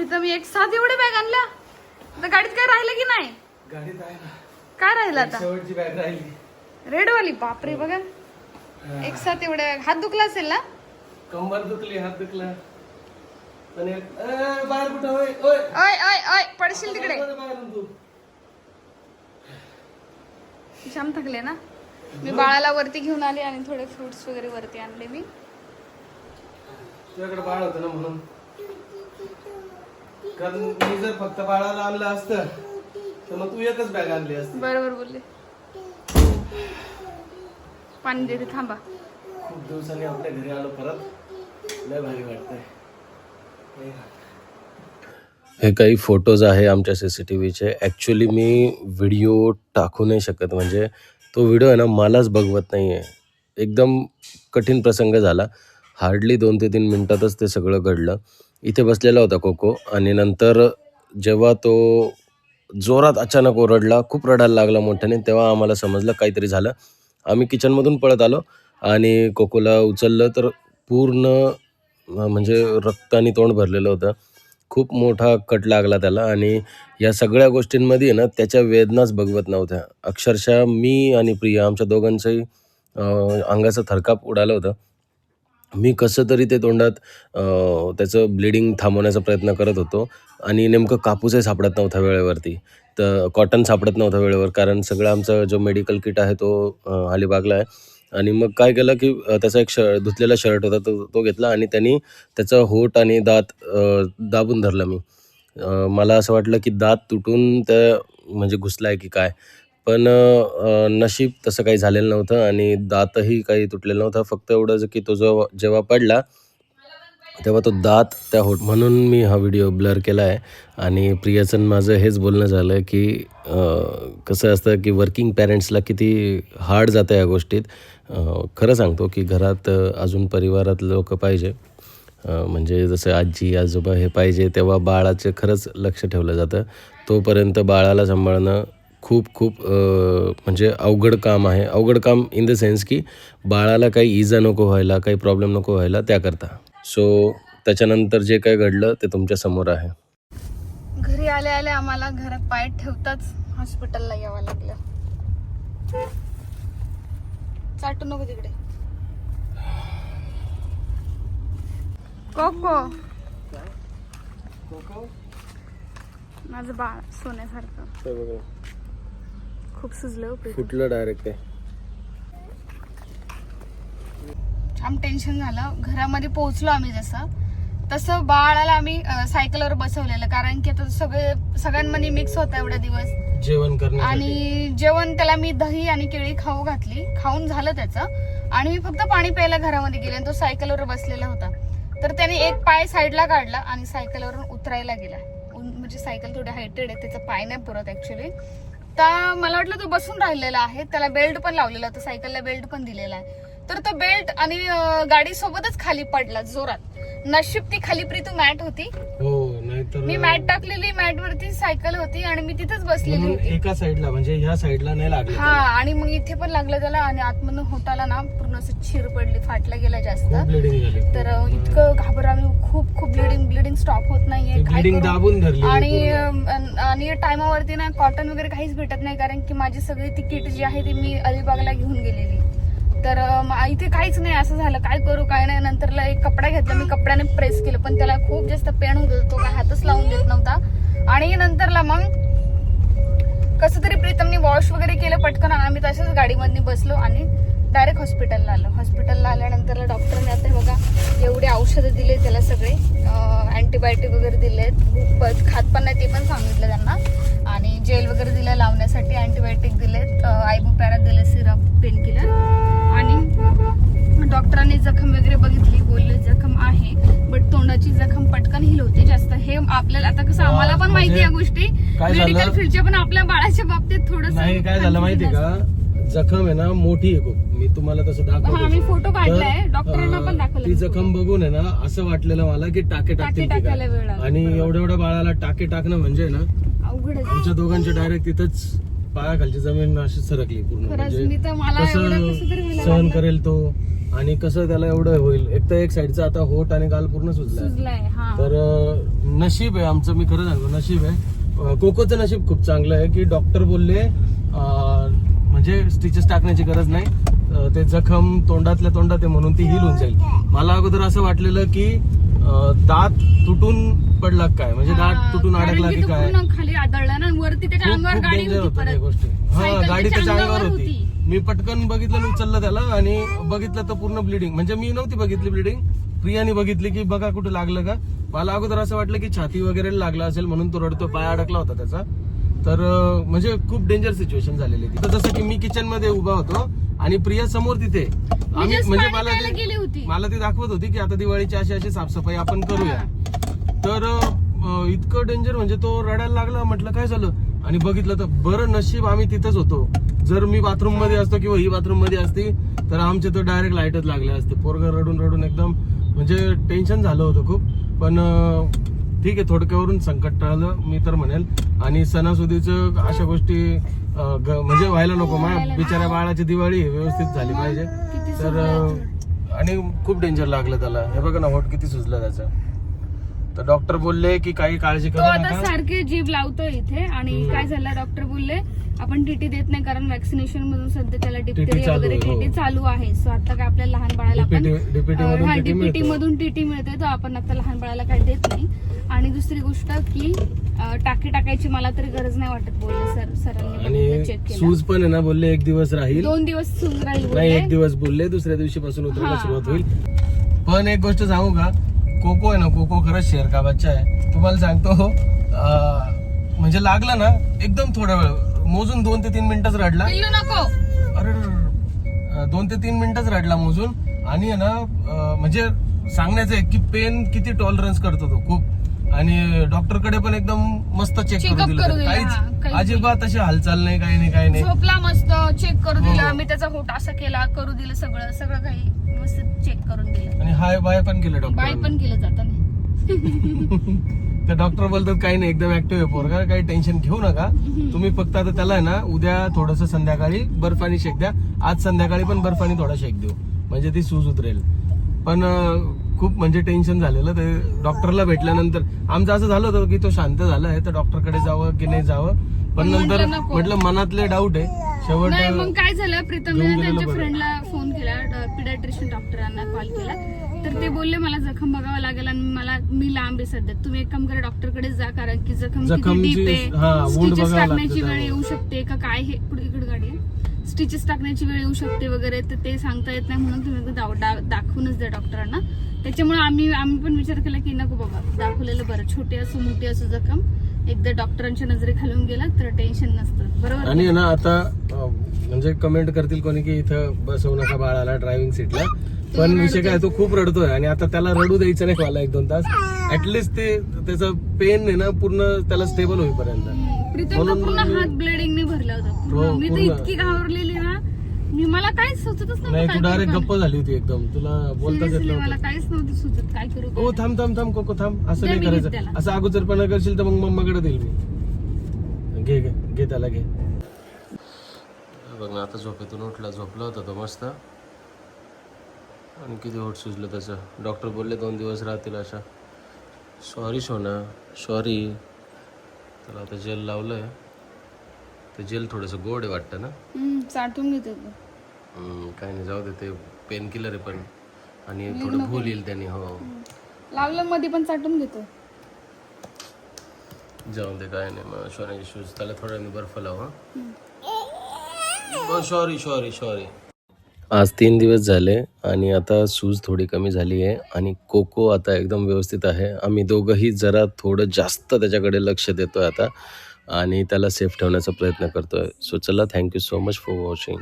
प्रीतम एक साथ एवढे बॅग आणल्या. आता गाडीत काय राहिलं की नाही? गाडीत आहे ना. काय राहिलं आता? शेवटची बॅग राहिली. रेडवाली बापरे बघा. एक साथ एवढे bag. हात दुखला असेल ना? कंबर दुखली हात दुखला. पण एक- ए, बाहेर कुठं? होय ओय. ओय ओय ओय पडशील तिकडे. बाहेर बाहेरून तू. जाम थकले ना? मी बाळाला वरती घेऊन आले आणि थोडे फ्रुट्स वगैरे वरती आणले मी. तुझ्याकडे बाळ होतं ना म्हणून. कारण मी जर फक्त बाळाला आणलं असतं तर मग तू एकच बॅग आणली असती. बरोबर बोलले. पाणी देते थांबा. खूप दिवसांनी आपल्या घरी आलो परत. लय भारी वाटतंय. हे काही फोटोज आहे आमच्या सी सी टी व्हीचे ॲक्च्युली मी व्हिडिओ टाकू नाही शकत म्हणजे तो व्हिडिओ आहे ना मलाच बघवत नाही आहे एकदम कठीण प्रसंग झाला. हार्डली दोन ते तीन मिनटातच ते सगळं घडलं. इथे बसलेला होता कोको आणि नंतर जेव्हा तो जोरात अचानक ओरडला खूप रडायला लागला मोठ्याने तेव्हा आम्हाला समजलं काहीतरी झालं. आम्ही किचनमधून पळत आलो आणि कोकोला उचललं तर पूर्ण म्हणजे रक्ताने तोंड भरलेलं होतं. खूप मोठा कट लागला त्याला आणि या सगळ्या गोष्टींमध्ये ना त्याच्या वेदनाच बघवत नव्हत्या. अक्षरशः मी आणि प्रिया आमच्या दोघांचंही अंगाचा थरकाप उडाला होता. मी कसं तरी ते तोंडात त्याचं ब्लिडिंग थांबवण्याचा प्रयत्न करत होतो आणि नेमकं कापूसही सापडत नव्हता वेळेवरती. तर कॉटन सापडत नव्हता वेळेवर कारण सगळं आमचा जो मेडिकल किट आहे तो अलिबागला आहे. आणि मग काय केलं की त्याचा एक श धुतलेला शर्ट होता तो तो घेतला आणि त्यांनी त्याचं होट आणि दात दाबून धरलं मी. मला असं वाटलं की दात तुटून त्या म्हणजे घुसला आहे की काय? पण नशीब तसं काही झालेलं नव्हतं आणि दातही काही तुटलेलं नव्हतं. फक्त एवढंच की तो जो जेव्हा पडला तेव्हा तो दात त्या होट म्हणून मी हा व्हिडिओ ब्लर केला आहे आणि प्रियाचं माझं हेच बोलणं झालं की कसं असतं की वर्किंग पॅरेंट्सला किती हार्ड जातं या गोष्टीत. खरं सांगतो की घरात अजून परिवारात लोक पाहिजे. म्हणजे जसं आजी आजोबा हे पाहिजे तेव्हा बाळाचं खरंच लक्ष ठेवलं जातं. तोपर्यंत बाळाला सांभाळणं खूप खूप म्हणजे अवघड काम आहे. अवघड काम इन द सेन्स की बाळाला काही इजा नको व्हायला काही प्रॉब्लेम नको व्हायला त्याकरता. सो त्याच्यानंतर जे काय घडलं ते तुमच्यासमोर आहे. घरी आले आले आम्हाला घरात पाय ठेवताच हॉस्पिटलला यावं लागलं. चाटू नको तिकडे. कोको. माझं बाळ सोन्यासारखं. खूप सुजलं. फुटलं डायरेक्ट ते जाम टेन्शन झालं. घरामध्ये पोहोचलो आम्ही जसं. तसं बाळाला आम्ही सायकलवर बसवलेलं. कारण की आता सगळे सगळ्यांमध्ये मिक्स होता एवढा दिवस. जेवण करण्यासाठी. आणि जेवण त्याला मी दही आणि केळी खाऊ घातली. खाऊन झालं त्याचं. आणि मी फक्त पाणी प्यायला घरामध्ये गेले आणि तो सायकलवर बसलेला होता. तर त्याने एक पाय साईडला काढला आणि सायकलवरून उतरायला गेला. म्हणजे सायकल थोडी हायटेड आहे. त्याचा पाय नाही पुरत ऍक्च्युली आता मला वाटलं तो बसून राहिलेला आहे. त्याला बेल्ट पण लावलेला होता सायकलला बेल्ट पण दिलेला आहे. तर तो बेल्ट आणि गाडी सोबतच खाली पडला जोरात. नशीब ती खाली प्रीतू मॅट होती. हो नाहीतर मी मॅट टाकलेली मॅट वरती सायकल होती आणि मी तिथंच बसलेली म्हणून होती. एका साईडला म्हणजे ह्या साईडला नाही लागलं हा आणि मग इथे पण लागलं त्याला आणि आतमधून होटाला ना पूर्ण असं चिर पडली फाटला गेला जास्त. खूप ब्लिडिंग झाली. तर अं, इतकं घाबरावी खूप खूप ब्लिडिंग ब्लिडिंग स्टॉप होत नाहीये काय ब्लिडिंग करू? दाबून धरली आणि आणि टायमावरती ना कॉटन वगैरे काहीच भेटत नाही कारण की माझी सगळी ती किट जी आहे ती मी अलिबागला घेऊन गेलेली. तर इथे काहीच नाही असं झालं. काय करू काय नाही. नंतरला एक कपडा घेतला. मी कपड्याने प्रेस केलं पण त्याला खूप जास्त पेन होत होतं. तो काय हातच लावून देत नव्हता. आणि नंतरला मग कसं तरी प्रीतमने वॉश वगैरे केलं पटकन. आम्ही तशाच गाडीमध्ये बसलो आणि डायरेक्ट हॉस्पिटलला आलो. हॉस्पिटलला आल्यानंतर डॉक्टरने आता बघा एवढे औषधं दिले त्याला सगळे. अँटीबायोटिक वगैरे दिलेत. आहेत खात पण नाही ते पण सांगितलं त्यांना. आणि जेल वगैरे दिलं लावण्यासाठी अँटीबायोटिक दिलेत. आयबुपॅरा दिले सिरप पेन किलर आणि डॉक्टरांनी जखम वगैरे बघितली बोलले जखम आहे बट तोंडाची जखम पटकन हिल होते जास्त. हे आपल्याला आता कसं आम्हाला पण माहिती या गोष्टी. म्हणजे झालं? मेडिकल फील्डच्या पण आपल्या बाळाच्या बाबतीत थोडस नाही काय झालं माहितीये का? जखम आहे ना मोठी आहे खूप. मी तुम्हाला तसं दाखवतो. फोटो काढलाय. डॉक्टरांना पण दाखवलं ती जखम बघून आहे ना असं वाटलेलं मला की टाके टाकतील लागला. आणि एवढ्या एवढ्या बाळाला टाके टाकणं म्हणजे ना. आमच्या दोघांच्या डायरेक्ट तिथंच पायाखालची जमीन अशी सरकली पूर्ण. खरंच म्हणजे मी तर मला एवढं कसं तरी कसं व्हायला सहन लागलं. करेल तो आणि कसं त्याला एवढं होईल. एक तर एक साईडचा आता होट आणि गाल पूर्ण सुजलाय. सुजलाय हा. तर अं, नशीब आहे आमचं मी खरं सांगतो नशीब आहे. अं, कोकोचं नशीब खूप चांगलं आहे की डॉक्टर बोलले अं, म्हणजे स्टिचेस टाकण्याची गरज नाही. अं, ते जखम तोंडातल्या तोंडात आहे म्हणून ती हिल होऊन जाईल. मला अगोदर असं वाटलेलं की अं, दात तुटून पडला काय? म्हणजे हा, तुटून अडकला की काय? पूर्ण खाली आदळला ना वरती त्याच्या खूप अंगावर खूप गाडी डेंजर होती होतं त्या परत. गोष्टी. हा सायकल गाडी त्याच्या त्याच्या अंगावर अंगावर होती. होती. मी पटकन बघितलं उचललं त्याला आणि बघितलं तर पूर्ण ब्लिडिंग म्हणजे मी नव्हती बघितली ब्लिडिंग प्रियाने बघितली की बघा कुठे लागलं का. मला अगोदर असं वाटलं की छाती वगैरे लागला असेल म्हणून तो रडतो पाय अडकला होता त्याचा. तर अं, म्हणजे खूप डेंजर सिच्युएशन झालेली ती तर जसं की मी किचनमध्ये उभा होतो आणि प्रिया समोर तिथे. आम्ही just म्हणजे पाणी मला प्यायला ते गेली होती. मला ती दाखवत होती की आता दिवाळीची अशी अशी साफसफाई आपण करूया. तर इतकं डेंजर म्हणजे तो रडायला लागला म्हटलं काय झालं? आणि बघितलं तर बरं नशीब आम्ही तिथंच होतो. जर मी बाथरूममध्ये असतो किंवा ही बाथरूममध्ये असती तर आमचे तर डायरेक्ट लाईटच लागले असते. पोरग रडून रडून एकदम म्हणजे टेन्शन झालं होतं खूप. पण ठीक आहे थोडक्यावरून संकट टळलं मी तर म्हणेल. आणि सणासुदीचं अशा गोष्टी म्हणजे व्हायला नको. मा बिचाऱ्या बाळाची दिवाळी व्यवस्थित झाली पाहिजे. तर आणि खूप डेंजर लागलं त्याला. हे बघा ना होट किती सुजलं त्याचं. तर डॉक्टर बोलले की काही काळजी तो करू आता नका सारखे जीभ लावतोय इथे आणि. काय झालं डॉक्टर बोलले आपण टीटी देत नाही कारण वॅक्सिनेशन मधून सध्या त्याला डिप्टेरिया चालू वगैरे आहे, हो. टीटी चालू आहे सो आता काय आपल्या लहान बाळाला आपण DPT DPT मधून TT डीपीटी मिळतं. मधून टीटी मिळते तर आपण आता लहान बाळाला काही देत नाही आणि दुसरी गोष्ट की अं, टाकी टाकायची मला तरी गरज नाही वाटत बोलले सर सरांनी आणि केलं सूज पण आहे ना बोलले एक दिवस राहील दोन दिवस सूज राहील नाही बोलले. एक दिवस बोलले दुसऱ्या दिवशी पासून उतरायला हा, सुरुवात. होईल पण एक गोष्ट सांगू का कोको आहे ना कोको खरंच शेअर का बच्चा आहे. तुम्हाला सांगतो म्हणजे लागलं ना एकदम थोडा वेळ मोजून दोन ते तीन मिनिटच रडला. नको. अरे दोन ते तीन मिनिटच रडला मोजून. आणि आहे ना म्हणजे सांगण्याचं आहे की पेन किती टॉलरन्स करतो तो खूप. आणि डॉक्टरकडे पण एकदम मस्त चेक Checkup करून दिलं. करू. दिलं, काहीच अजिबात अशी हालचाल नाही काही नाही काही नाही. झोपला मस्त चेक करू हो. दिला. मी त्याचा होट असा केला करू दिलं सगळं सगळं काही. व्यवस्थित चेक करून दिलं. आणि हाय बाय पण केलं बाय डॉक्टर पण केलं जाताना. तर डॉक्टर बोलतात काही नाही एकदम ऍक्टिव्ह आहे पोरगा काही टेन्शन घेऊ नका. तुम्ही फक्त आता त्याला आहे ना उद्या थोडस संध्याकाळी बर्फानी शेक द्या. आज संध्याकाळी पण बर्फानी थोडा शेक देऊ. म्हणजे ती सूज उतरेल. पण अं, खूप म्हणजे टेन्शन झालेलं ते डॉक्टरला भेटल्यानंतर आमचं असं झालं होतं की तो शांत झाला आहे तर डॉक्टरकडे जावं की नाही जावं? पण नंतर म्हटलं नको. म्हटलं मनातले डाऊट आहे. शेवट नाही मग काय झालं? प्रीतमने घेऊन गेलेलं त्यांच्या बरं. फ्रेंडला फोन केला. पिडियाट्रिशियन डॉक्टरांना कॉल केला. तर ते बोलले मला जखम बघावं लागेल आणि मला मी लांब आहे सध्या. तुम्ही एक काम करा डॉक्टरकडेच जा कारण की जखम जखमची- डीप हा, आहे wound स्टिचेस बघावं टाकण्याची वेळ. येऊ शकते का? काय हे? पुढे इकडे गाडी स्टिचेस टाकण्याची वेळ येऊ शकते वगैरे तर ते सांगता येत नाही म्हणून तुम्ही एकदा दाव- डा- दाखवूनच द्या डॉक्टरांना त्याच्यामुळे आम्ही आम्ही पण विचार केला की नको बाबा दाखवलेलं बरं. छोटी असो मोठी असो जखम एकदा डॉक्टरांच्या नजरे खालून गेला तर टेन्शन नसतं. बरोबर? आणि आहे ना आता अं, म्हणजे कमेंट करतील कोणी की इथं बसवू नका बाळाला ड्रायव्हिंग सीटला पण विषय काय तो खूप रडतोय आणि आता त्याला रडू द्यायचं नाही मला एक दोन तास. ऍटलिस्ट ते त्याचं पेन आहे ना पूर्ण त्याला स्टेबल होईपर्यंत. प्रीतमचा म्हणून पूर्ण मी- हात ब्लिडिंगने भरला होता. हो, मी तर पूर्ण. इतकी घाबरलेली ना मी मला काहीच सुचतच नाही तू काय डायरेक्ट गप्प झाली होती एकदम. तुला बोलताच येत मला नव्हतं. काहीच नव्हतं सुचत. काय करू ओ काय? थांब थांब थांब कोको थांब. असं नाही मी करायचं. त्याला. असं अगोदरपणा करशील तर मग मम्माकडे देईल मी. घे घे घे त्याला घे. बघ ना आता झोपेतून उठला झोपला होता तो मस्त. आणि किती होट सुजलं त्याचं. डॉक्टर बोलले दोन दिवस राहतील अशा. सॉरी सोना. सॉरी त्याला आता जेल लावलंय. ते जेल थोडंसं गोड आहे वाटतं ना? हम्म, चाटून घेतो तू. हम्म, काय नाही जाऊ दे ते पेन किलर आहे पण. आणि थोडं भूल येईल त्याने हो. लावलं मध्ये पण चाटून घेतो. जाऊन दे काय नाही मग शॉरीचे शूज त्याला थोडा मी बर्फ लावा सॉरी सॉरी सॉरी आज तीन दिवस झाले आणि आता सूज थोडी कमी झाली आहे आणि कोको आता एकदम व्यवस्थित आहे. आम्ही दोघंही जरा थोडं जास्त त्याच्याकडे लक्ष देतोय आता. आणि त्याला सेफ ठेवण्याचा प्रयत्न करतोय. सो चला thank you so much for watching